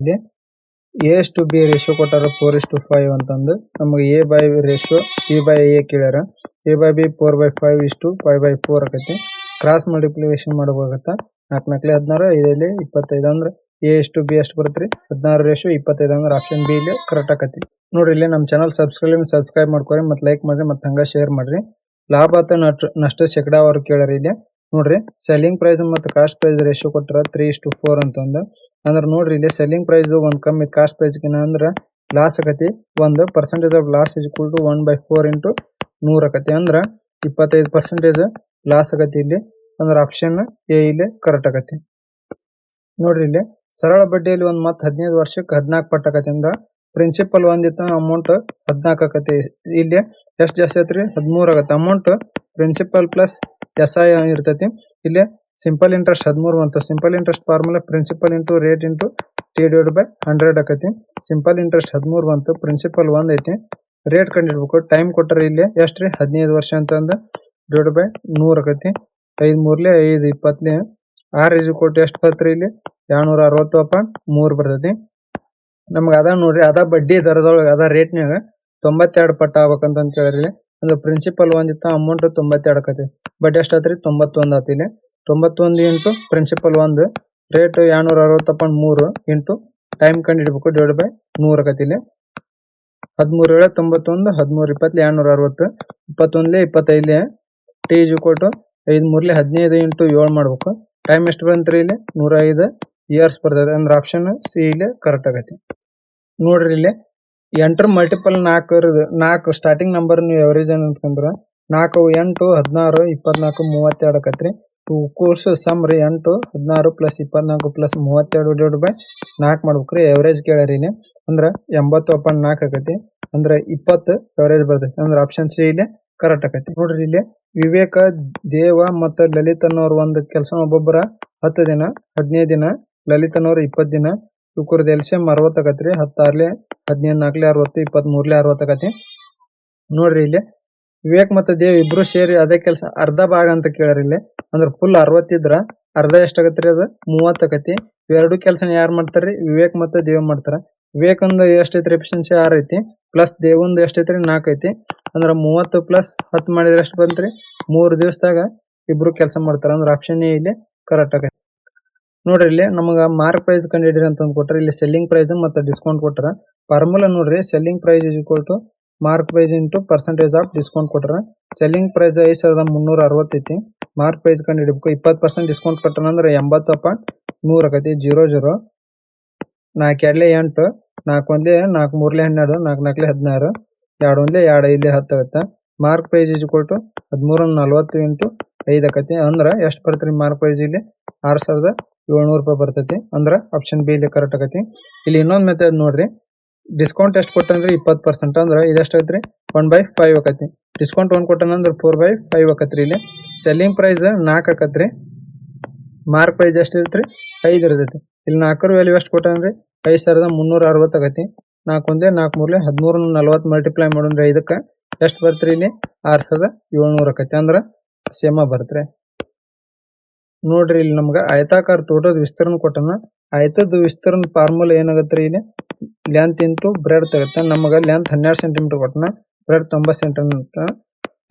ಇಲ್ಲಿ A to B ratio ಕೊಟ್ಟಾರ four is to five ಅಂತಂದು. ನಮಗೆ A by ratio B by A ಕೇಳ್ಯಾರ. A by B four by five is to five by four ಆಕೈತಿ. Cross multiplication ಮಾಡಬೇಕಾಗತ್ತ ನಾಲ್ಕು ನಾಲ್ಕಲೆ ಹದಿನಾರು ಐದಲ್ಲಿ ಇಪ್ಪತ್ತೈದು ಅಂದ್ರೆ ಎ ಎಷ್ಟು ಬಿ ಎಷ್ಟು ಬರುತ್ತೆ ಹದಿನಾರು ರೇಷೋ ಇಪ್ಪತ್ತೈದು ಅಂದ್ರೆ ಆಪ್ಷನ್ ಬಿ ಇಲ್ಲಿ ಕರೆಕ್ಟ್ ಆಕತಿ. ನೋಡ್ರಿ, ಇಲ್ಲಿ ನಮ್ಮ ಚಾನಲ್ ಸಬ್ಸ್ಕ್ರೈಬ್ ಸಬ್ಸ್ಕ್ರೈಬ್ ಮಾಡ್ಕೊರಿ ಮತ್ತೆ ಲೈಕ್ ಮಾಡ್ರಿ ಮತ್ತೆ ಹಂಗ ಶೇರ್ ಮಾಡ್ರಿ. ಲಾಭ ಅಥವಾ ನಷ್ಟ ಶೇಕಡಾವಾರು ಕೇಳ್ಯಾರ ಇಲ್ಲಿ. ನೋಡ್ರಿ ಸೆಲ್ಲಿಂಗ್ ಪ್ರೈಸ್ ಮತ್ತು ಕಾಸ್ಟ್ ಪ್ರೈಸ್ ರೇಷಿಯೋ ಕೊಟ್ಟರೆ ತ್ರೀ ಇಷ್ಟು ಫೋರ್ ಅಂತಂದು. ಅಂದ್ರೆ ನೋಡ್ರಿ, ಇಲ್ಲಿ ಸೆಲ್ಲಿಂಗ್ ಪ್ರೈಸ್ ಒಂದು ಕಮ್ಮಿ ಕಾಸ್ಟ್ ಪ್ರೈಸ್ ಅಂದ್ರೆ ಲಾಸ್ ಆಗತಿ ಒಂದು percentage of loss is equal to one by four into ನೂರ್ ಆಗತಿ ಅಂದ್ರೆ ಇಪ್ಪತ್ತೈದು ಪರ್ಸೆಂಟೇಜ್ ಲಾಸ್ ಆಗತಿ ಇಲ್ಲಿ. ಅಂದ್ರೆ ಆಪ್ಷನ್ ಎ ಇಲ್ಲಿ ಕರೆಕ್ಟ್ ಆಗತಿ ನೋಡ್ರಿ ಇಲ್ಲಿ, ಸರಳ ಬಡ್ಡಿಯಲ್ಲಿ ಒಂದು ಮತ್ತೆ ಹದಿನೈದು ವರ್ಷಕ್ಕೆ ಹದಿನಾಲ್ಕು ಪಟ್ಟ ಆಗತಿ ಅಂದ್ರೆ ಪ್ರಿನ್ಸಿಪಲ್ ಒಂದಿತ್ತು ಅಮೌಂಟ್ ಹದಿನಾಲ್ಕು ಆಕತಿ. ಇಲ್ಲಿ ಎಷ್ಟು ಜಾಸ್ತಿ ಐತ್ರಿ ಹದಿಮೂರ್ ಆಗತ್ತೆ amount principal plus S I ಇರ್ತೈತಿ ಇಲ್ಲಿ ಸಿಂಪಲ್ ಇಂಟ್ರೆಸ್ಟ್ ಹದಿಮೂರು ಬಂತು simple interest formula principal into rate into T divide by hundred ಆಕೈತಿ. ಸಿಂಪಲ್ ಇಂಟ್ರೆಸ್ಟ್ ಹದಿಮೂರು ಬಂತು ಪ್ರಿನ್ಸಿಪಲ್ ಒಂದ್ ಐತಿ. ರೇಟ್ ಕಂಡಿಡ್ಬೇಕು. ಟೈಮ್ ಕೊಟ್ಟರೆ ಇಲ್ಲಿ ಎಷ್ಟ್ರಿ? ಹದಿನೈದು ವರ್ಷ ಅಂತಂದು ಡಿವೈಡ್ ಬೈ ನೂರ್ ಆಕೈತಿ. ಐದ್ ಮೂರ್ಲೆ ಐದು, ಇಪ್ಪತ್ಲೆ ಆರ್ ಇಜು ಕೊಟ್ಟು ಎಷ್ಟು ಬರ್ತರಿ ಇಲ್ಲಿ? ಎರಡ್ನೂರ ಅರವತ್ತು ಪಾಯಿಂಟ್ ಮೂರ್ ಬರ್ತೈತಿ. ನಮ್ಗೆ ಅದ ನೋಡ್ರಿ. ಅದ ಬಡ್ಡಿ ದರದೊಳಗೆ ಅದ ರೇಟ್ನಾಗ ತೊಂಬತ್ತೆರಡು ಪಟ್ಟ ಆಗ್ಬೇಕಂತ ಕೇಳ್ರಿ ಅಂದ್ರೆ ಪ್ರಿನ್ಸಿಪಲ್ ಒಂದಿತ್ತ ಅಮೌಂಟ್ ತೊಂಬತ್ತೆರಡು ಆಕತಿ. ಬಡ್ಡಿ ಎಷ್ಟ್ ಆತ್ರಿ? ತೊಂಬತ್ತೊಂದ್ ಆತ್ ಇಲ್ಲಿ ತೊಂಬತ್ತೊಂದು ಇಂಟು ಪ್ರಿನ್ಸಿಪಲ್ ಒಂದು ರೇಟ್ ಎರಡ್ನೂರ ಅರವತ್ತು ಪಾಯಿಂಟ್ ಮೂರು ಇಂಟು ಟೈಮ್ ಕಂಡು ಹಿಡ್ಬೇಕು ಡಿವೈಡ್ ಬೈ ನೂರು ಆಕತಿ ಇಲ್ಲಿ ಹದಿಮೂರು ಏಳು ತೊಂಬತ್ತೊಂದು, ಹದಿಮೂರು ಇಪ್ಪತ್ತು ಎರಡ್ನೂರ ಅರವತ್ತು, ಇಪ್ಪತ್ತೊಂದ್ಲೆ ಇಪ್ಪತ್ತೈದ್ಲೆ ಟಿ ಜಿ ಕೊಟ್ಟು ಐದ್ ಮೂರ್ಲೆ ಹದಿನೈದು ಇಂಟು ಏಳು ಮಾಡ್ಬೇಕು. ಟೈಮ್ ಎಷ್ಟು ಬಂತ್ರಿ ಇಲ್ಲಿ? ನೂರ ಐದು ಇಯರ್ಸ್ ಬರ್ತದೆ. ಅಂದ್ರೆ ಆಪ್ಷನ್ ಸಿ ಇಲ್ಲಿ ಕರೆಕ್ಟ್ ಆಗೈತಿ ನೋಡ್ರಿ ಇಲ್ಲಿ. ಎಂಟರ್ ಮಲ್ಟಿಪಲ್ ನಾಲ್ಕು ನಾಲ್ಕು ಸ್ಟಾರ್ಟಿಂಗ್ ನಂಬರ್ ನೀವು ಎವರೇಜ್ ಅಂತಂದ್ರ ನಾಲ್ಕು ಎಂಟು ಹದಿನಾರು ಇಪ್ಪತ್ನಾಲ್ಕು ಮೂವತ್ತೆರಡು ಆಕತ್ರಿ ಕೋರ್ಸ್ ಸಮ್ ರೀ ಎಂಟು ಹದಿನಾರು ಪ್ಲಸ್ ಇಪ್ಪತ್ನಾಲ್ಕು ಪ್ಲಸ್ ಮೂವತ್ತೆರಡು ಡಿವೈಡ್ ಬೈ ನಾಲ್ಕು ಮಾಡ್ಬೇಕ್ರಿ. ಎವರೇಜ್ ಕೇಳರಿ ಇಲ್ಲಿ ಅಂದ್ರ ಎಂಬತ್ತು ಪಾಯಿಂಟ್ ನಾಲ್ಕು ಆಕತಿ. ಅಂದ್ರೆ ಇಪ್ಪತ್ತು ಎವರೇಜ್ ಬರ್ತೈತಿ ಅಂದ್ರೆ ಆಪ್ಷನ್ ಸಿ ಇಲ್ಲಿ ಕರೆಕ್ಟ್ ಆಕತಿ. ನೋಡ್ರಿ ಇಲ್ಲಿ ವಿವೇಕ, ದೇವ ಮತ್ತು ಲಲಿತ್ ಅನ್ನೋರ್ ಒಂದು ಕೆಲಸ ಒಬ್ಬೊಬ್ಬರ ಹತ್ತು ದಿನ, ಹದಿನೈದು ದಿನ, ಲಲಿತ್ ಅನ್ನೋರ್ ಇಪ್ಪತ್ತು ದಿನ ಇವ್ಕರ್ದು ಎಲ್ಸಿಎಂ ಅರವತ್ತು ಆಕತ್ರಿ. ಹತ್ತಾರ್ಲೆ ಹದಿನೈದು ನಾಲ್ಕಲೆ ಅರವತ್ತು ಇಪ್ಪತ್ತ್ ಮೂರ್ಲೆ ಅರವತ್ತು ಕತೆ ನೋಡ್ರಿ ಇಲ್ಲಿ. ವಿವೇಕ್ ಮತ್ತು ದೇವ್ ಇಬ್ರು ಸೇರಿ ಅದೇ ಕೆಲಸ, ಅರ್ಧ ಭಾಗ ಅಂತ ಕೇಳ್ಯಾರ ಇಲ್ಲಿ. ಅಂದ್ರೆ ಫುಲ್ ಅರವತ್ತಿದ್ರ, ಅರ್ಧ ಎಷ್ಟಾಗತ್ರಿ ಅದು? ಮೂವತ್ತು ಆಕತಿ ಇವೆರಡು ಕೆಲಸನ ಯಾರ್ ಮಾಡ್ತಾರ್ರಿ? ವಿವೇಕ್ ಮತ್ತು ದೇವ್ ಮಾಡ್ತಾರ. ವಿವೇಕಂದ ಎಷ್ಟ್ ಐತ್ರಿ ಎಫಿಷಿಯನ್ಸಿ ಆರ್ ಐತಿ? ಪ್ಲಸ್ ದೇವಂದು ಎಷ್ಟ್ ಐತ್ರಿ ನಾಲ್ಕು ಐತಿ. ಅಂದ್ರ ಮೂವತ್ತು ಪ್ಲಸ್ ಹತ್ತು ಮಾಡಿದ್ರೆ ಎಷ್ಟು ಬಂತ್ರಿ? ಮೂರ್ ದಿವಸದಾಗ ಇಬ್ರು ಕೆಲಸ ಮಾಡ್ತಾರ. ಅಂದ್ರೆ ಆಪ್ಷನ್ ಎ ಇಲ್ಲಿ ಕರೆಕ್ಟ್ ಆಗೈತಿ ನೋಡ್ರಿ ಇಲ್ಲಿ ನಮಗೆ ಮಾರ್ಕ್ ಪ್ರೈಸ್ ಕಂಡಿಡ್ರಿ ಅಂತ ಕೊಟ್ರ ಇಲ್ಲಿ ಸೆಲ್ಲಿಂಗ್ ಪ್ರೈಸ್ ಮತ್ತೆ ಡಿಸ್ಕೌಂಟ್ ಕೊಟ್ಟರೆ ಫಾರ್ಮುಲಾ ನೋಡ್ರಿ selling price is equal to mark price into percentage of discount ಕೊಟ್ರ. ಸೆಲ್ಲಿಂಗ್ ಪ್ರೈಸ್ ಐದು ಸಾವಿರದ ಮುನ್ನೂರ ಅರವತ್ತೈತಿ. ಮಾರ್ಕ್ ಪ್ರೈಸ್ ಕಂಡು ಹಿಡಿಬೇಕು ಇಪ್ಪತ್ತು ಪರ್ಸೆಂಟ್ ಡಿಸ್ಕೌಂಟ್ ಕೊಟ್ಟನ ಎಂಬತ್ತು ಪಾಯಿಂಟ್ ನೂರ್ ಆಕತಿ ಜೀರೋ ಜೀರೋ ನಾಲ್ಕು ಎರಡ್ಲೆ ಎಂಟು ನಾಲ್ಕು ಒಂದೇ ನಾಲ್ಕು ಮೂರ್ಲೆ ಹನ್ನೆರಡು ನಾಲ್ಕು ನಾಲ್ಕಲೆ ಹದಿನಾರು. ಎರಡು ಒಂದೇ, ಎರಡು ಐದೇ ಹತ್ತು ಆಗತ್ತೆ. ಮಾರ್ಕ್ ಪ್ರೈಸ್ ಇಸ್ ಕೊಟ್ಟು ಹದಿಮೂರ ನಲ್ವತ್ತು ಇಂಟು ಐದು ಆಕತಿ. ಅಂದ್ರೆ ಎಷ್ಟು ಬರ್ತೀರಿ ಮಾರ್ಕ್ ಪ್ರೈಸ್ ಇಲ್ಲಿ? ಆರು ಸಾವಿರದ ಏಳ್ನೂರು ರೂಪಾಯಿ ಬರ್ತೈತಿ. ಅಂದ್ರೆ ಆಪ್ಷನ್ ಬಿ ಇಲ್ಲಿ ಕರೆಕ್ಟ್ ಆಗತಿ. ಇಲ್ಲಿ ಇನ್ನೊಂದು ಮೆಥಡ್ ನೋಡ್ರಿ. ಡಿಸ್ಕೌಂಟ್ ಎಷ್ಟು ಕೊಟ್ಟನ್ರಿ ಇಪ್ಪತ್ತು ಪರ್ಸೆಂಟ್ ಅಂದ್ರೆ ಇದೆಷ್ಟು ಐತ್ರಿ ಒನ್ ಬೈ ಫೈವ್ ಆಕತಿ ಡಿಸ್ಕೌಂಟ್ ಒನ್ ಕೊಟ್ಟಂದ್ರೆ ಫೋರ್ ಬೈ ಫೈವ್ ಆಕತ್ರಿ ಇಲ್ಲಿ. ಸೆಲ್ಲಿಂಗ್ ಪ್ರೈಸ್ ನಾಲ್ಕು ಆಕತ್ರಿ ಮಾರ್ಕ್ ಪ್ರೈಸ್ ಎಷ್ಟು ಇರ್ತ್ರಿ ಐದು ಇರ್ತೈತಿ. ಇಲ್ಲಿ ನಾಲ್ಕರ ವ್ಯಾಲ್ಯೂ ಎಷ್ಟು ಕೊಟ್ಟನ್ರಿ ಐದು ಸಾವಿರದ ಮುನ್ನೂರ ಅರವತ್ತು ಆಗತಿ. ನಾಲ್ಕು ಒಂದೇ, ನಾಲ್ಕು ಮೂರ್ಲೆ ಹದಿಮೂರ ನಲ್ವತ್ತು ಮಲ್ಟಿಪ್ಲೈ ಮಾಡಿದ್ರೆ ಇದಕ್ಕೆ ಎಷ್ಟು ಬರ್ತ್ರಿ ಇಲ್ಲಿ? ಆರ್ ಸಾವಿರದ ಏಳ್ನೂರ ಆಕತಿ ಅಂದ್ರ ಸೇಮ ಬರ್ತ್ರಿ ನೋಡ್ರಿ ಇಲ್ಲಿ ನಮ್ಗ ಆಯತಾಕಾರ ತೋಟದ ವಿಸ್ತೀರ್ಣ ಕೊಟ್ಟನ. ಆಯತದ ವಿಸ್ತರಣೆ ಫಾರ್ಮುಲಾ ಏನಾಗತ್ರಿ ಇಲ್ಲಿ? ಲೆಂತ್ ಇಂಟು ಬ್ರೆಡ್ ತಗತ್ತ ನಮಗ ಲೆಂತ್ ಹನ್ನೆರಡು ಸೆಂಟಿಮೀಟರ್ ಕೊಟ್ಟನ. ಬ್ರೆಡ್ ತೊಂಬತ್ತು ಸೆಂಟಿಮೀಟರ್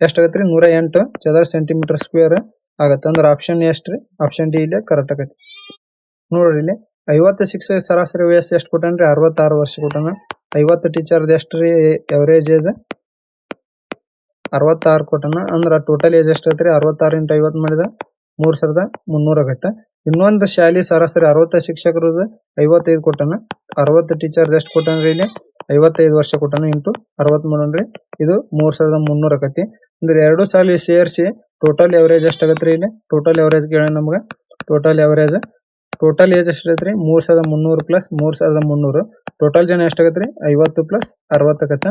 ಎಷ್ಟಾಗತ್ರಿ ನೂರ ಎಂಟು. ಚದರ ಸೆಂಟಿಮೀಟರ್ ಸ್ಕ್ವೇರ್ ಆಗತ್ತೆ. ಅಂದ್ರೆ ಆಪ್ಷನ್ ಎಷ್ಟ್ರಿ ಆಪ್ಷನ್ ಡಿ ಇಲ್ಲಿ ಕರೆಕ್ಟ್ ಆಗತ್ತೆ. ನೋಡ್ರಿ ಇಲ್ಲಿ. ಐವತ್ತು ಸಿಕ್ಸ್ ಸರಾಸರಿ ವಯಸ್ಸು ಎಷ್ಟು ರೀ ಅರವತ್ತಾರು ವರ್ಷ ಕೊಟ್ಟನ. ಐವತ್ತು ಟೀಚರ್ದು ಎಷ್ಟು ರೀ? ಎವರೇಜ್ ಏಜ್ ಅರವತ್ತಾರು ಕೊಟ್ಟನ. ಅಂದ್ರ ಟೋಟಲ್ ಏಜ್ ಎಷ್ಟು ಐತ್ರಿ ಅರವತ್ತಾರು ಇಂಟು ಐವತ್ತು ಮಾಡಿದ ಮೂರ್ ಸಾವಿರದ ಮುನ್ನೂರ ಆಗತ್ತೆ. ಇನ್ನೊಂದು ಶಾಲೆ ಸರಾಸರಿ ಅರವತ್ತು ಶಿಕ್ಷಕರದು ಐವತ್ತೈದು ಕೊಟ್ಟನ, ಅರವತ್ತು ಟೀಚರ್ ಎಷ್ಟು ಕೊಟ್ಟನ್ರಿ ಇಲ್ಲಿ? ಐವತ್ತೈದು ವರ್ಷ ಕೊಟ್ಟನ, ಇಂಟು ಅರವತ್ ಮಾಡೋಣ್ರಿ ಇದು ಮೂರ್ ಸಾವಿರದ ಮುನ್ನೂರ ಆಕತಿ ಅಂದ್ರೆ ಎರಡು ಸಾಲಿ ಸೇರಿಸಿ ಟೋಟಲ್ ಎವರೇಜ್ ಎಷ್ಟಾಗತ್ತೆ ರೀ ಇಲ್ಲಿ? ಟೋಟಲ್ ಎವರೇಜ್ ಕೇಳ ನಮ್ಗ. ಟೋಟಲ್ ಎವರೇಜ್ ಟೋಟಲ್ ಏಜ್ ಎಷ್ಟು ರೀ ಮೂರ್ ಸಾವಿರದ ಮುನ್ನೂರು ಪ್ಲಸ್ ಮೂರ್ ಸಾವಿರದ ಮುನ್ನೂರು. ಟೋಟಲ್ ಜನ ಎಷ್ಟಾಗತ್ರಿ ಐವತ್ತು ಪ್ಲಸ್ ಅರವತ್ತು ಆಗತ್ತ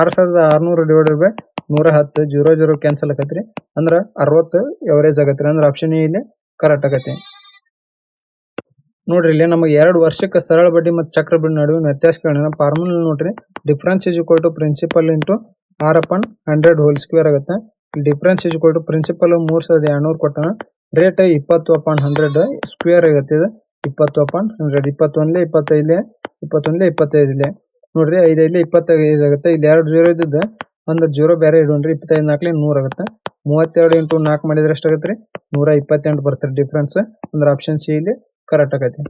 ಆರ್ ಸಾವಿರದ ಆರ್ನೂರು ಡಿವೈಡೆಡ್ ಬೈ ನೂರ ಹತ್ತು ಜೀರೋ ಜೀರೋ ಕ್ಯಾನ್ಸಲ್ ಆಗತ್ರಿ. ಅಂದ್ರ ಅರವತ್ತು ಎವರೇಜ್ ಆಗತ್ರಿ. ಅಂದ್ರೆ ಆಪ್ಷನ್ ಇಲ್ಲಿ ಕರೆಕ್ಟ್ ಆಗತ್ತೆ ನೋಡ್ರಿ, ಇಲ್ಲಿ ನಮಗೆ ಎರಡು ವರ್ಷಕ್ಕೆ ಸರಳ ಬಡ್ಡಿ ಮತ್ತು ಚಕ್ರ ಬಡ್ಡಿ ನಡುವಿನ ವ್ಯತ್ಯಾಸ ಕೇಳೋಣ ಫಾರ್ಮುಲಾ ನೋಡ್ರಿ difference is equal to principal into R upon hundred whole square ಆಗುತ್ತೆ. Difference is equal to principal ಮೂರ್ ಸಾವಿರದ ಎರಡ್ನೂರು ಕೊಟ್ಟನ ರೇಟ್ ಇಪ್ಪತ್ತು ಅಪಾನ್ ಹಂಡ್ರೆಡ್ ಸ್ಕ್ವೇರ್ ಆಗತ್ತೆ ಇದು. ಇಪ್ಪತ್ತು ಅಪಾಯಿಂಟ್ ಹಂಡ್ರೆಡ್ ಇಪ್ಪತ್ತೊಂದ್ಲೆ ಇಪ್ಪತ್ತೈದ್ಲೆ ಇಪ್ಪತ್ತೊಂದ್ಲೆ ಇಪ್ಪತ್ತೈದ್ಲೆ. ನೋಡ್ರಿ, ಐದೈದ್ಲೆ ಇಪ್ಪತ್ತೈದು ಆಗುತ್ತೆ ಇಲ್ಲಿ ಎರಡು ಜೀರೋ ಇದ್ದಿದ್ದು, ಒಂದು ಜೀರೋ ಬೇರೆ ಇಡೋಣ್ರಿ ಇಪ್ಪತ್ತೈದು ನಾಲ್ಕಲೆ ನೂರ ಆಗುತ್ತೆ. ಮೂವತ್ತೆರಡು ಇಂಟು ನಾಲ್ಕು ಮಾಡಿದ್ರೆ ಎಷ್ಟಾಗತ್ತೆ ರೀ? ನೂರ ಇಪ್ಪತ್ತೆಂಟು ಬರ್ತದೆ ಡಿಫ್ರೆನ್ಸ್ ಅಂದ್ರೆ ಆಪ್ಷನ್ ಸಿ ಇಲ್ಲಿ ಕರೆಕ್ಟ್ ಆಗೈತಿ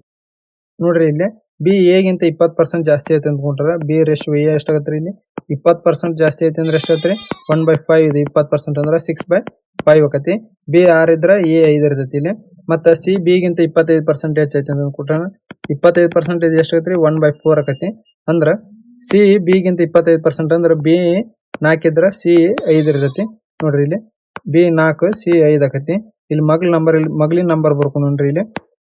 ನೋಡ್ರಿ ಇಲ್ಲಿ ಬಿ ಎಗಿಂತ ಇಪ್ಪತ್ತು ಪರ್ಸೆಂಟ್ ಜಾಸ್ತಿ ಐತೆ ಅಂದ್ಕೊಂಡ್ರೆ ಬಿ ರೇಷು ಎ ಎಷ್ಟಾಗತ್ತೆ ರೀ ಇಲ್ಲಿ? ಇಪ್ಪತ್ತು ಪರ್ಸೆಂಟ್ ಜಾಸ್ತಿ ಐತೆ ಅಂದ್ರೆ ಎಷ್ಟಾಗತ್ತೆ ರೀ? ಒನ್ ಬೈ ಫೈವ್ ಇದು ಇಪ್ಪತ್ತು ಪರ್ಸೆಂಟ್ ಅಂದ್ರೆ ಸಿಕ್ಸ್ ಬೈ ಫೈವ್ ಆಕತಿ ಬಿ ಆರ್ ಇದ್ರ ಎ ಐದ್ ಇರ್ತೈತಿ ಇಲ್ಲಿ. ಮತ್ತ ಸಿ ಗಿಂತ ಇಪ್ಪತ್ತೈದು ಪರ್ಸೆಂಟೇಜ್ ಐತಿ ಅಂತ ಅಂದ್ಕೊಟ್ರೆ ಇಪ್ಪತ್ತೈದು ಪರ್ಸೆಂಟೇಜ್ ಎಷ್ಟು ರೀ ಒನ್ ಬೈ ಫೋರ್ ಆಕತಿ ಅಂದ್ರ ಸಿ ಗಿಂತ ಇಪ್ಪತ್ತೈದು ಪರ್ಸೆಂಟ್ ಅಂದ್ರ ಬಿ ನಾಲ್ಕಿದ್ರ ಸಿ ಐದು ಇರ್ತೈತಿ. ನೋಡ್ರಿ ಇಲ್ಲಿ. ಬಿ ನಾಲ್ಕು, ಸಿ ಐದ್ ಆಕತಿ ಇಲ್ಲಿ ಮಗ್ಲ ನಂಬರ್ ಇಲ್ಲಿ ಮಗ್ಲಿನ ನಂಬರ್ ಬರ್ಕೊಂಡು ನೋಡ್ರಿ ಇಲ್ಲಿ.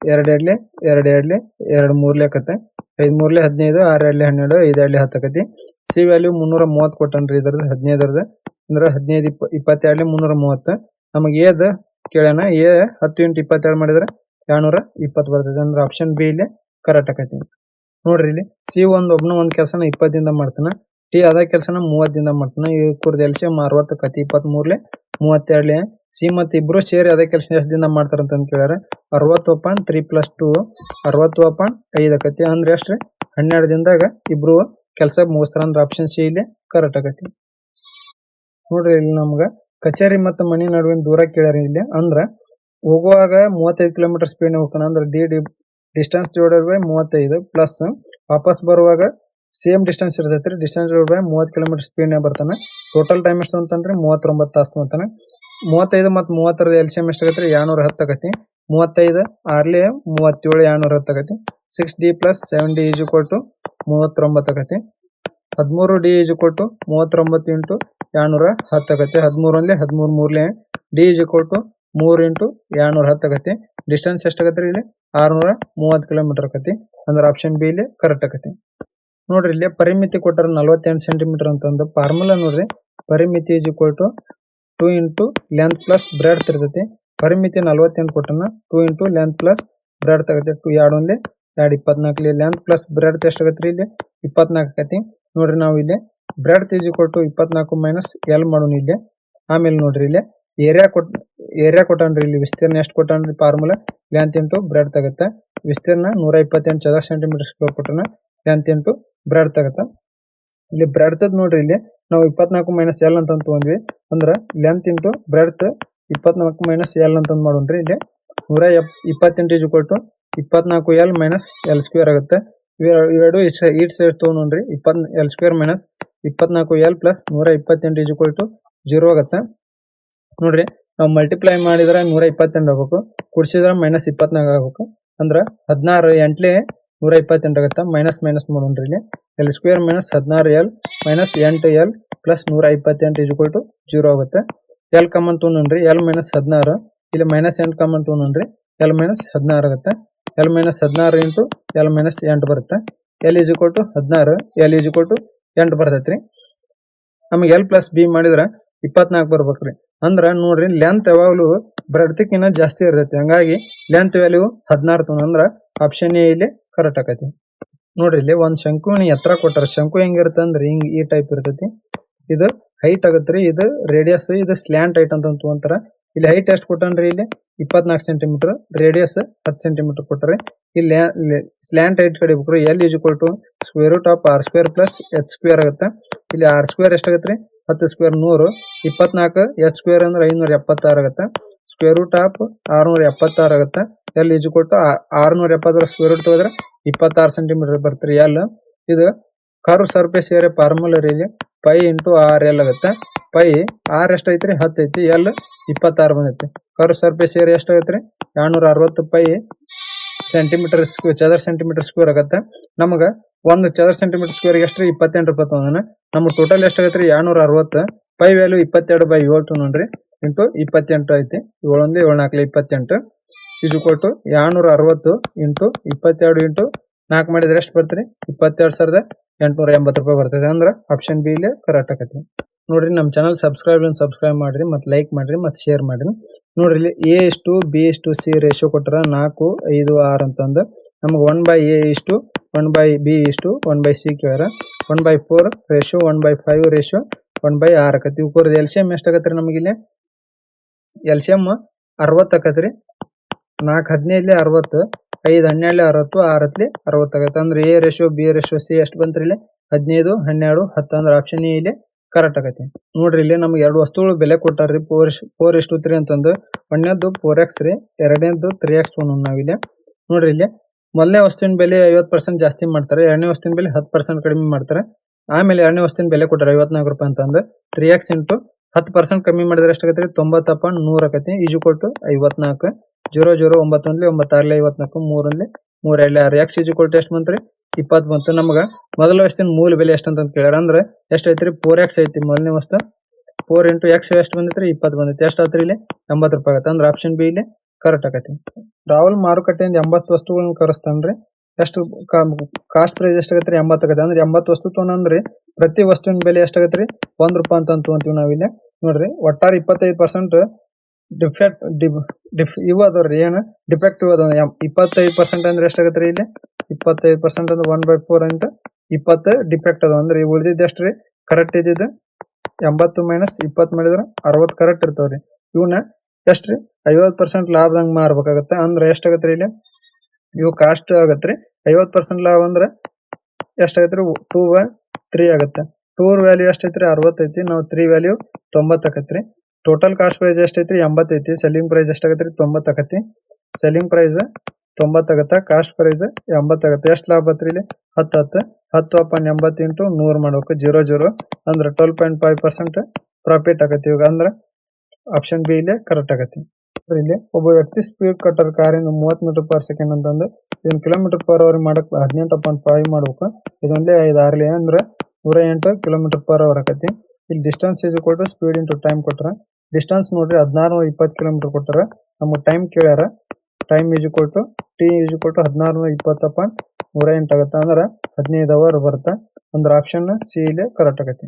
ಎರಡು ಎರಡ್ಲೆ ಎರಡು ಎರಡ್ಲೆ ಎರಡು ಮೂರ್ಲೆ ಆಕತ್ತೆ ಐದು ಮೂರ್ಲೆ, ಹದಿನೈದು, ಆರು ಎರಡ್ಲೆ ಹನ್ನೆರಡು, ಐದು ಎರಡ್ಲೆ ಹತ್ತು ಆಕತಿ ಸಿ ವ್ಯಾಲ್ಯೂ ಮುನ್ನೂರ ಮೂವತ್ತು ಕೊಟ್ಟನ್ರಿ ಇದ್ರದ್ದು ಹದಿನೈದರದ್ದು ಅಂದ್ರೆ ಹದಿನೈದು, ಇಪ್ಪ ಇಪ್ಪತ್ತೆರಡ್ಲೆ ಮುನ್ನೂರ ಮೂವತ್ತ. ನಮಗ್ ಏದ ಕೇಳ್ಯಾನ ಎ ಹತ್ತು ಇಂಟು ಇಪ್ಪತ್ತೆರಡು ಮಾಡಿದ್ರ ಎರಡ್ನೂರ ಇಪ್ಪತ್ತು ಬರ್ತೈತಿ. ಅಂದ್ರೆ ಆಪ್ಷನ್ ಬಿ ಇಲ್ಲಿ ಕರೆಕ್ಟ್ ಆಕೈತಿ. ನೋಡ್ರಿ ಇಲ್ಲಿ. ಸಿ ಒಂದ್, ಒಬ್ನ ಒಂದ್ ಕೆಲಸನ ಇಪ್ಪತ್ತಿಂದ ಮಾಡ್ತಾನ. ಟಿ ಅದ ಕೆಲಸನ ಮೂವತ್ತಿಂದ ಮಾಡ್ತಾನ. ಈ ಕುರ್ದ ಎಲ್ಸಿ ಅರವತ್ತು, ಕತಿ ಇಪ್ಪತ್ತ್ ಮೂರ್ಲೆ ಮೂವತ್ತೆರಡ್ಲೆ. ಸಿ ಮತ್ತೆ ಇಬ್ರು ಸೇರಿ ಅದೇ ಕೆಲಸ ಎಷ್ಟು ದಿನ ಮಾಡ್ತಾರ ಅಂತ ಕೇಳ್ಯಾರ. ಅರವತ್ತು ಪಾಯಿಂಟ್ ತ್ರೀ ಪ್ಲಸ್ ಟು, ಅರವತ್ತು ಪಾಯಿಂಟ್ ಐದ್ ಆಕತಿ. ಅಂದ್ರೆ ಎಷ್ಟ್ರಿ? ಹನ್ನೆರಡು ದಿನದಾಗ ಇಬ್ರು ಕೆಲಸ ಮುಗಿಸ್ತಾರ. ಅಂದ್ರೆ ಆಪ್ಷನ್ ಸಿ ಇಲ್ಲಿ ಕರೆಕ್ಟ್ ಆಕತಿ. ನೋಡ್ರಿ ಇಲ್ಲಿ ನಮ್ಗ ಕಚೇರಿ ಮತ್ತ ಮನೆ ನಡುವಿನ ದೂರ ಕೇಳ್ಯಾರ ಇಲ್ಲಿ. ಅಂದ್ರ ಹೋಗುವಾಗ ಮೂವತ್ತೈದು ಕಿಲೋಮೀಟರ್ ಸ್ಪೀಡ್ ಹೋಗ್ತಾನ. ಅಂದ್ರೆ D D distance divided by ಮೂವತ್ತೈದು ಪ್ಲಸ್ ವಾಪಸ್ ಬರುವಾಗ ಸೇಮ್ ಡಿಸ್ಟೆನ್ಸ್ ಇರ್ತೈತ್ರಿ. ಡಿಸ್ಟೆನ್ಸ್ ಬೈ ಮೂವತ್ತು ಕಿಲೋಮೀಟರ್ ಸ್ಪೀಡ್ ಬರ್ತಾನೆ. ಟೋಟಲ್ ಟೈಮ್ ಎಷ್ಟು ಅಂತಂದ್ರೆ ಮೂವತ್ತೊಂಬತ್ತು ತಾಸು ಅಂತಾನೆ ಮೂವತ್ತೈದು ಮತ್ತು ಮೂವತ್ತರದ ಎಂ ಎಷ್ಟಾಗತ್ತೆ ರೀ ಎರಡ್ನೂರ ಹತ್ತು ಆಗತಿ. ಮೂವತ್ತೈದು ಆರ್ಲಿ ಮೂವತ್ತೇಳು ಎರಡ್ನೂರ ಹತ್ತು ಆಗತಿ. Six D plus seven D is ಕೊಟ್ಟು ಮೂವತ್ತೊಂಬತ್ತು ಆಗತಿ. ಹದಿಮೂರು ಡಿ ಈಜು ಕೊಟ್ಟು ಮೂವತ್ತೊಂಬತ್ತು ಇಂಟು ಎರಡ್ನೂರ ಹತ್ತು ಆಗತ್ತೆ. ಒಂದ್ಲೆ ಹದಿಮೂರು ಮೂರ್ಲೆ ಡಿ ಇಸ್ ಈಕ್ವಲ್ ಟು ಮೂರು ಇಂಟು ಎರಡ್ನೂರ ಹತ್ತು ಆಗತಿ ಡಿಸ್ಟೆನ್ಸ್ ಎಷ್ಟಾಗತ್ತೆ ರೀ ಇಲ್ಲಿ? ಆರ್ನೂರ ಮೂವತ್ತು ಕಿಲೋಮೀಟರ್ ಆಗತ್ತೆ. ಅಂದ್ರೆ ಆಪ್ಷನ್ ಬಿ ಇಲ್ಲಿ ಕರೆಕ್ಟ್ ಆಗತ್ತೆ. ನೋಡ್ರಿ, ಇಲ್ಲಿ ಪರಿಮಿತಿ ಕೊಟ್ಟಾರ ನಲವತ್ತೆಂಟು ಸೆಂಟಿಮೀಟರ್ ಅಂತಂದು ಫಾರ್ಮುಲಾ ನೋಡ್ರಿ. ಪರಿಮಿತಿ is equal to two into length plus breadth ಇರ್ತೈತಿ. ಪರಿಮಿತಿ ನಲವತ್ತೆಂಟು ಕೊಟ್ಟನ two into length plus breadth ತಗತ್ತೆ to ಎರಡು ಒಂದೇ ಎರಡು ಇಪ್ಪತ್ನಾಲ್ಕು ಲೆಂತ್ ಪ್ಲಸ್ ಬ್ರೆಡ್ ಎಷ್ಟಾಗತ್ತೆ ರೀ ಇಲ್ಲಿ? ಇಪ್ಪತ್ನಾಲ್ಕು ಆಕತಿ ನೋಡ್ರಿ, ನಾವು ಇಲ್ಲಿ ಬ್ರೆಡ್ ಈಜು ಟು ಇಪ್ಪತ್ನಾಲ್ಕು ಮೈನಸ್ ಎಲ್ ಮಾಡೋಣ ಇಲ್ಲಿ. ಆಮೇಲೆ ನೋಡ್ರಿ ಇಲ್ಲಿ. ಏರಿಯಾ ಕೊಟ್, ಏರಿಯಾ ಕೊಟ್ಟಾನ್ರಿ ಇಲ್ಲಿ ವಿಸ್ತೀರ್ಣ ಎಷ್ಟು ಕೊಟ್ಟಾನ್ರಿ ಫಾರ್ಮುಲಾ? ಲೆಂತ್ ಇಂಟು ಬ್ರೆಡ್ ತಗತ್ತೆ. ವಿಸ್ತೀರ್ಣ ನೂರ ಇಪ್ಪತ್ತೆಂಟು ಚದರ ಸೆಂಟಿಮೀಟರ್ ಸ್ಕ್ವೇರ್ ಕೊಟ್ಟನ ಲ್ಯಾಂತ್ ಇಂಟು ಬ್ರೆಡ್ ತಗತ್ತ. ಇಲ್ಲಿ ಬ್ರೆಡ್ ನೋಡ್ರಿ ಇಲ್ಲಿ. ನಾವು ಇಪ್ಪತ್ನಾಲ್ಕು ಮೈನಸ್ ಎಲ್ ಅಂತ ತಗೊಂಡ್ವಿ ಅಂದ್ರ ಲೆಂತ್ ಇಂಟು ಬ್ರೆಡ್ ಇಪ್ಪತ್ನಾಲ್ಕು ಮೈನಸ್ ಎಲ್ ಅಂತ ಮಾಡೋಣ್ರಿ ಇಲ್ಲಿ. ನೂರ ಇಪ್ಪತ್ತೆಂಟು ಈಜು ಕೊಟ್ಟು ಇಪ್ಪತ್ನಾಲ್ಕು ಎಲ್ ಮೈನಸ್ ಎಲ್ ಸ್ಕ್ವೇರ್ ಆಗುತ್ತೆ. ಇವೆ- ಇವೆರಡು ಈಟ್ ಸೈಡ್ ತಗೊಂಡ್ರಿ ಇಪ್ಪತ್ ಎಲ್ ಸ್ಕ್ವೇರ್ ಮೈನಸ್ ಇಪ್ಪತ್ನಾಲ್ಕು ಎಲ್ ಪ್ಲಸ್ ನೂರ ಇಪ್ಪತ್ತೆಂಟು ಈಜು ಕೊಟ್ಟು ಜೀರೋ ಆಗುತ್ತೆ. ನೋಡ್ರಿ, ನಾವು ಮಲ್ಟಿಪ್ಲೈ ಮಾಡಿದ್ರೆ ನೂರ ಇಪ್ಪತ್ತೆಂಟು ಆಗ್ಬೇಕು. ಕುಡಿಸಿದ್ರೆ ಮೈನಸ್ ಇಪ್ಪತ್ನಾಲ್ಕು ಆಗ್ಬೇಕು. ಅಂದ್ರ ಹದಿನಾರು ಎಂಟ್ಲೆ ನೂರ ಇಪ್ಪತ್ತೆಂಟು ಆಗುತ್ತೆ ಮೈನಸ್ ಮೈನಸ್ ಮಾಡೋಣ್ರಿ ಇಲ್ಲಿ. ಎಲ್ ಸ್ಕ್ವೇರ್ ಮೈನಸ್ ಹದಿನಾರು ಎಲ್ ಮೈನಸ್ ಎಂಟು ಎಲ್ ಪ್ಲಸ್ ನೂರ ಇಪ್ಪತ್ತೆಂಟು ಈಜುಕೊಲ್ ಟು ಜೀರೋ ಆಗುತ್ತೆ. ಎಲ್ ಕಮನ್ ತೊಗೊಂಡ್ರಿ ಎಲ್ ಮೈನಸ್ ಹದಿನಾರು. ಇಲ್ಲಿ ಮೈನಸ್ ಎಂಟು ಕಮನ್ ತೊಗೊಂಡ್ರಿ ಎಲ್ ಮೈನಸ್ ಹದಿನಾರು ಆಗುತ್ತೆ. ಎಲ್ ಮೈನಸ್ ಹದಿನಾರು ಇಂಟು ಎಲ್ ಮೈನಸ್ ಎಂಟು ಬರುತ್ತೆ. ಎಲ್ ಈಜುಕೊಲ್ ಟು ಹದಿನಾರು. ಎಲ್ ಈಜುಕೊಲ್ ಟು ಎಂಟು ಬರ್ತೈತ್ರಿ. ನಮಗೆ ಎಲ್ ಪ್ಲಸ್ ಬಿ ಮಾಡಿದ್ರ ಇಪ್ಪತ್ನಾಲ್ಕು ಬರ್ಬೇಕ್ರಿ. ಅಂದ್ರ ನೋಡ್ರಿ ಲೆಂತ್ ಯಾವಾಗ್ಲೂ ಬ್ರೆಡ್ತಿಕ್ಕಿನ್ನ ಜಾಸ್ತಿ ಇರ್ತೈತಿ. ಹಂಗಾಗಿ ಲೆಂತ್ ವ್ಯಾಲ್ಯೂ ಹದಿನಾರು ತೊಗೊಂಡ್ ಅಂದ್ರ ಆಪ್ಷನ್ ಎ ಇಲ್ಲಿ ಕರೆಕ್ಟ್ ಆಕೈತಿ. ನೋಡ್ರಿ ಇಲ್ಲಿ ಒಂದ್ ಶಂಕು ಎತ್ತರ ಕೊಟ್ಟಾರ. ಶಂಕು ಹೆಂಗಿರುತ್ತೆ ಅಂದ್ರೆ ಹಿಂಗ್ ಈ ಟೈಪ್ ಇರ್ತೈತಿ. ಇದು ಹೈಟ್ ಆಗತ್ರಿ. ಇದು ರೇಡಿಯಸ್ ಇದು ಸ್ಲ್ಯಾಂಟ್ ಹೈಟ್ ಅಂತ ತಗೊಂತಾರ ಇಲ್ಲಿ ಹೈಟ್ ಎಷ್ಟು ಕೊಟ್ಟನ್ರಿ ಇಲ್ಲಿ? ಇಪ್ಪತ್ನಾಲ್ಕು ಸೆಂಟಿಮೀಟರ್ ರೇಡಿಯಸ್ ಹತ್ತು ಸೆಂಟಿಮೀಟರ್ ಕೊಟ್ಟಾರೆ. ಇಲ್ಲಿ slant height ಕಡಿಬೇಕು L equal to square root of R square plus H square ಆಗುತ್ತೆ. ಇಲ್ಲಿ ಆರ್ ಸ್ಕ್ವೇರ್ ಎಷ್ಟಾಗತ್ತೆ ಹತ್ತು ಸ್ಕ್ವೇರ್ ನೂರು. ಇಪ್ಪತ್ನಾಲ್ಕು ಎಚ್ ಸ್ಕ್ವೇರ್ ಅಂದ್ರೆ ಐನೂರ ಎಪ್ಪತ್ತಾರು ಆಗುತ್ತೆ. ಸ್ಕ್ವೇರ್ ರೂಟ್ ಆಫ್ ಆರ್ನೂರ ಎಪ್ಪತ್ತಾರು ಆಗುತ್ತೆ. ಎಲ್ ಈಜು ಕೊಟ್ಟು ಆರ್ನೂರ ಎಪ್ಪತ್ತರ ಸ್ಕ್ವೇರ್ ರೂಟ್ ತೆಗೆದ್ರೆ ಇಪ್ಪತ್ತಾರು ಸೆಂಟಿಮೀಟರ್ ಬರ್ತೀರಿ ಎಲ್ ಇದು ಕರ್ವ್ ಸರ್ಫೇಸ್ ಏರಿಯಾ ಫಾರ್ಮುಲಾ ರೀ ಇಲ್ಲಿ. ಪೈ ಇಂಟು ಆರ್ ಎಲ್ ಆಗುತ್ತೆ. ಪೈ ಆರ್ ಎಷ್ಟೈತ್ರಿ ಹತ್ತು ಐತಿ ಎಲ್ ಇಪ್ಪತ್ತಾರು ಬಂದೈತಿ. ಕರ್ ಸರ್ಫೇಸ್ ಏರಿಯಾ ಎಷ್ಟಾಗತ್ತೆ ರೀ? ಎರಡ್ನೂರ ಅರವತ್ತು. ಪೈ ಸೆಂಟಿಮೀಟರ್ ಚದರ್ ಸೆಂಟಿಮೀಟರ್ ಸ್ಕ್ವೇರ್ ಆಗತ್ತೆ. ನಮಗ ಒಂದು ಚದರ್ ಸೆಂಟಿಮೀಟರ್ ಸ್ಕ್ವೇರ್ ಎಷ್ಟು ರೀ ಇಪ್ಪತ್ತೆಂಟು ರೂಪಾಯಿ ತೊಗೊಂಡನ. ನಮ್ಗೆ ಟೋಟಲ್ ಎಷ್ಟಾಗತ್ತೆ ರೀ ಏಳ್ನೂರ ಅರವತ್ತು ಪೈ ವ್ಯಾಲ್ಯೂ ಇಪ್ಪತ್ತೆರಡು ಬೈ ಏಳು ತೊಗೊಂಡ್ರಿ. ಇಂಟು ಇಪ್ಪತ್ತೆಂಟು ಐತಿ. ಏಳೊಂದು ಏಳು ನಾಲ್ಕು ಇಪ್ಪತ್ತೆಂಟು. ಇಜು ಕೊಟ್ಟು ಏಳ್ನೂರ ಅರವತ್ತು ಇಂಟು ಇಪ್ಪತ್ತೆರಡು ಇಂಟು ನಾಲ್ಕು ಮಾಡಿದ್ರೆ ಎಷ್ಟು ಬರ್ತೀರಿ ಇಪ್ಪತ್ತೆರಡು ಸಾವಿರದ ಎಂಟುನೂರ ಎಂಬತ್ತು ರೂಪಾಯಿ ಬರ್ತದೆ. ಅಂದ್ರೆ ಆಪ್ಷನ್ ಬಿ ಇಲ್ಲಿ ಕರೆಕ್ಟ್ ಆಕತಿ ನೋಡ್ರಿ ನಮ್ಮ ಚಾನಲ್ ಸಬ್ಸ್ಕ್ರೈಬ್ ಸಬ್ಸ್ಕ್ರೈಬ್ ಮಾಡ್ರಿ ಮತ್ತು ಲೈಕ್ ಮಾಡ್ರಿ ಮತ್ತು ಶೇರ್ ಮಾಡ್ರಿ. ನೋಡ್ರಿ ಇಲ್ಲಿ ಎ ಇಷ್ಟು ಬಿ ಇಷ್ಟು ಸಿ ರೇಷಿಯೋ ಕೊಟ್ಟರೆ ನಾಲ್ಕು, ಐದು, ಆರು ಅಂತಂದು ನಮ್ಗೆ ಒನ್ ಬೈ ಎ ಇಷ್ಟು ಒನ್ ಬೈ ಬಿ ಇಷ್ಟು one by C ಕೇಳ್ಯಾರ. One by four ratio one by five ratio one by R ಆಕತಿ ಇವ್ಕೋರ್ದು ಎಲ್ ಸಿ ಎಂ ಎಷ್ಟಾಗತ್ತೆ ರೀ ನಮಗಿಲ್ಲಿ ಎಲ್ ಸಿ ಎಂ ಅರವತ್ತು ಆಕತ್ರಿ. ನಾಲ್ಕು ಹದಿನೈದಲೆ ಅರವತ್ತು, ಐದು ಹನ್ನೆರಡು ಅರವತ್ತು ಆರತ್ಲಿ ಅರವತ್ತಾಗತ್ತೆ ಅಂದ್ರೆ A ratio B ratio C ಎಷ್ಟು ಬಂತ್ರಿ ಇಲ್ಲಿ? ಹದಿನೈದು, ಹನ್ನೆರಡು ಹತ್ತು ಅಂದ್ರೆ ಆಪ್ಷನ್ ಎ ಇಲ್ಲಿ. ಕರೆಕ್ಟ್ ಆಗೈತಿ. ನೋಡ್ರಿ, ಇಲ್ಲಿ ನಮ್ಗೆ ಎರಡು ವಸ್ತುಗಳು ಬೆಲೆ ಕೊಟ್ಟಾರ್ರಿ. ಫೋರ್ ಫೋರ್ ಎಷ್ಟು ತ್ರೀ ಅಂತಂದು. ಒಂದನೇದು ಫೋರ್ ಎಕ್ಸ್ ತ್ರೀ ಎರಡನೇದು ತ್ರೀ ಎಕ್ಸ್ ಒನ್ ನಾವಿಲ್ಲಿ ನೋಡ್ರಿ, ಇಲ್ಲಿ ಮೊದಲನೇ ವಸ್ತುವಿನ ಬೆಲೆ ಐವತ್ತು ಪರ್ಸೆಂಟ್ ಜಾಸ್ತಿ ಮಾಡ್ತಾರೆ. ಎರಡನೇ ವಸ್ತುವಿನ ಬೆಲೆ ಹತ್ತು ಪರ್ಸೆಂಟ್ ಕಡಿಮೆ ಮಾಡ್ತಾರೆ. ಆಮೇಲೆ ಎರಡನೇ ವಸ್ತುವಿನ ಬೆಲೆ ಕೊಟ್ಟರೆ ಐವತ್ನಾಲ್ಕು ರೂಪಾಯಿ ಅಂತಂದು. ತ್ರೀ ಎಕ್ಸ್ ಇಂಟು ಹತ್ತು ಪರ್ಸೆಂಟ್ ಕಮ್ಮಿ ಮಾಡಿದ್ರೆ ಎಷ್ಟಾಗತ್ತೆ ರೀ? ಪಾಯಿಂಟ್ ನೂರ ಆಕತಿ ಈಜು ಕೊಟ್ಟು ಐವತ್ನಾಲ್ಕು. ಜೀರೋ ಜೀರೋ ಒಂಬತ್ತೊಂದ್ಲಿ ಒಂಬತ್ತಾರ್ಲಿ ಐವತ್ನಾಲ್ಕು ಮೂರಲ್ಲಿ ಮೂರಲ್ಲಿ ಆರು. ಎಕ್ಸ್ ಈಜು ಕೊಟ್ಟು ಎಷ್ಟು ಬಂತ್ರಿ ಇಪ್ಪತ್ತು ಬಂತು. ನಮಗ ಮೊದಲ ವಸ್ತಿನ ಮೂಲ ಬೆಲೆ ಎಷ್ಟು ಅಂತ ಕೇಳ್ಯಾರ. ಅಂದ್ರೆ ಎಷ್ಟ್ ಐತ್ರಿ? ಫೋರ್ ಎಕ್ಸ್ ಐತಿ ಮೊದಲನೇ ವಸ್ತು ಫೋರ್ ಇಂಟು ಎಕ್ಸ್ ಎಷ್ಟು ಬಂದೈತ್ರಿ? ಇಪ್ಪತ್ ಬಂದೈತಿ ಎಷ್ಟು ಆತ್ರಿ ಇಲ್ಲಿ? ಎಂಬತ್ತು ರೂಪಾಯಿ ಆಗತ್ತೆ. ಅಂದ್ರೆ ಆಪ್ಷನ್ ಬಿ ಇಲ್ಲಿ ಕರೆಕ್ಟ್ ಆಗತ್ತೆ. ರಾಹುಲ್ ಮಾರುಕಟ್ಟೆಯಿಂದ ಎಂಬತ್ತು ವಸ್ತುಗಳನ್ನ ಕರೆಸ್ತಾನ್ರಿ. ಎಷ್ಟು ಕಾಸ್ಟ್ ಪ್ರೈಸ್ ಎಷ್ಟಾಗತ್ತೆ ರೀ? ಎಂಬತ್ತು ಆಗತ್ತೆ. ಅಂದ್ರೆ ಎಂಬತ್ತು ವಸ್ತು ತೊಗೊಂಡ್ರಿ ಪ್ರತಿ ವಸ್ತುವಿನ ಬೆಲೆ ಎಷ್ಟಾಗತ್ತೆ ರೀ? ಒಂದ್ ರೂಪಾಯಿ ಅಂತ ತೊಗೊಂತೀವಿ ಇಲ್ಲಿ. ನೋಡ್ರಿ, ಒಟ್ಟಾರೆ ಇಪ್ಪತ್ತೈದು ಪರ್ಸೆಂಟ್ ಡಿಫೆಕ್ಟ್ ಡಿಫ್ ಇವು ಅದಾವ್ರಿ. ಏನು? ಡಿಫೆಕ್ಟಿವ್ ಅದಾವ. ಇಪ್ಪತ್ತೈದು ಪರ್ಸೆಂಟ್ ಅಂದ್ರೆ ಎಷ್ಟಾಗತ್ತೆ ರೀ ಇಲ್ಲಿ? ಇಪ್ಪತ್ತೈದು ಪರ್ಸೆಂಟ್ ಅಂದ್ರೆ ಒನ್ ಬೈ ಫೋರ್ ಅಂತ ಇಪ್ಪತ್ತು ಡಿಫೆಕ್ಟ್ ಅದ. ಅಂದ್ರೆ ಉಳಿದಿದ್ದು ಎಷ್ಟು ರೀ? ಕರೆಕ್ಟ್ ಇದ್ದಿದ್ದು ಎಂಬತ್ತು ಮೈನಸ್ ಇಪ್ಪತ್ತು ಮಾಡಿದ್ರೆ ಅರವತ್ತು ಕರೆಕ್ಟ್ ಇರ್ತಾವ್ರಿ ಇವನ್ನ ಎಷ್ಟು ರೀ? ಐವತ್ತು ಪರ್ಸೆಂಟ್ ಲಾಭದಂಗೆ ಮಾರ್ಬೇಕಾಗತ್ತೆ. ಅಂದ್ರೆ ಎಷ್ಟಾಗತ್ತೆ ರೀ ಇಲ್ಲಿ? ಇವು ಕಾಸ್ಟ್ ಆಗತ್ತೆ ರೀ. ಐವತ್ತು ಪರ್ಸೆಂಟ್ ಲಾಭ ಅಂದ್ರೆ ಎಷ್ಟಾಗತ್ತೆ ರೀ? ಟೂ ಬೈ ತ್ರೀ ಆಗತ್ತೆ. ಟೂರ್ ವ್ಯಾಲ್ಯೂ ಎಷ್ಟೈತ್ರಿ ಅರವತ್ತೈತಿ ನಾವು ತ್ರೀ ವ್ಯಾಲ್ಯೂ ತೊಂಬತ್ತಾಕತ್ರಿ ಟೋಟಲ್ ಕಾಸ್ಟ್ ಪ್ರೈಸ್ ಎಷ್ಟೈತ್ರಿ ಎಂಬತ್ತೈತಿ ಸೆಲ್ಲಿಂಗ್ ಪ್ರೈಸ್ ಎಷ್ಟಾಗತ್ರಿ ತೊಂಬತ್ತಾಕತಿ ಸೆಲ್ಲಿಂಗ್ ಪ್ರೈಸ್ ತೊಂಬತ್ತಾಗತ್ತ ಕಾಸ್ಟ್ ಪ್ರೈಸ್ ಎಂಬತ್ತಾಗತ್ತೆ ಎಷ್ಟು ಲಾಭ ಆತ್ರಿ ಇಲ್ಲಿ? ಹತ್ತು ಹತ್ತು ಹತ್ತು ಪಾಯಿಂಟ್ ಎಂಬತ್ತು ಇಂಟು ನೂರು ಮಾಡ್ಬೇಕು. ಜೀರೋ ಜೀರೋ ಅಂದ್ರೆ twelve point five percent profit ಆಗತ್ತೆ ಇವಾಗ. ಅಂದ್ರೆ ಆಪ್ಷನ್ ಬಿ ಇಲ್ಲಿ ಕರೆಕ್ಟ್ ಆಗತ್ತೆ. ಇಲ್ಲಿ ಒಬ್ಬ ವ್ಯಕ್ತಿ ಸ್ಪೀಡ್ ಕಟ್ಟರ್ ಕಾರಿನ ಮೂವತ್ತು ಮೀಟರ್ ಪರ್ ಸೆಕೆಂಡ್ ಅಂತಂದು ಇದನ್ನ ಕಿಲೋಮೀಟರ್ ಪರ್ ಅವರ್ ಮಾಡಕ್ ಹದಿನೆಂಟು ಪಾಯಿಂಟ್ ಫೈವ್ ಮಾಡ್ಬೇಕು. ಇದೊಂದೇ ಐದು ಆರ್ಲಿ ಅಂದ್ರೆ ನೂರ ಎಂಟು ಕಿಲೋಮೀಟರ್ ಪರ್ ಅವರ್ ಆಕತಿ ಇಲ್ಲಿ ಡಿಸ್ಟೆನ್ಸ್ ಈಸ್ ಕೊಟ್ಟರೆ ಸ್ಪೀಡ್ ಇಂಟು ಟೈಮ್ ಕೊಟ್ರ. ಡಿಸ್ಟೆನ್ಸ್ ನೋಡ್ರಿ ಹದಿನಾರು ಇಪ್ಪತ್ತು ಕಿಲೋಮೀಟರ್ ಕೊಟ್ಟಾರ ನಮಗೆ time ಕೇಳ್ಯಾರ. Time is equal to T is equal to ಹದಿನಾರು ಇಪ್ಪತ್ತು ಪಾಯಿಂಟ್ ನೂರ ಎಂಟು ಆಗುತ್ತೆ. ಅಂದ್ರೆ ಹದಿನೈದು ಅವರ್ ಬರುತ್ತೆ. ಅಂದ್ರೆ ಆಪ್ಷನ್ ಸಿ ಇಲ್ಲಿ ಕರೆಕ್ಟ್ ಆಗತ್ತೆ.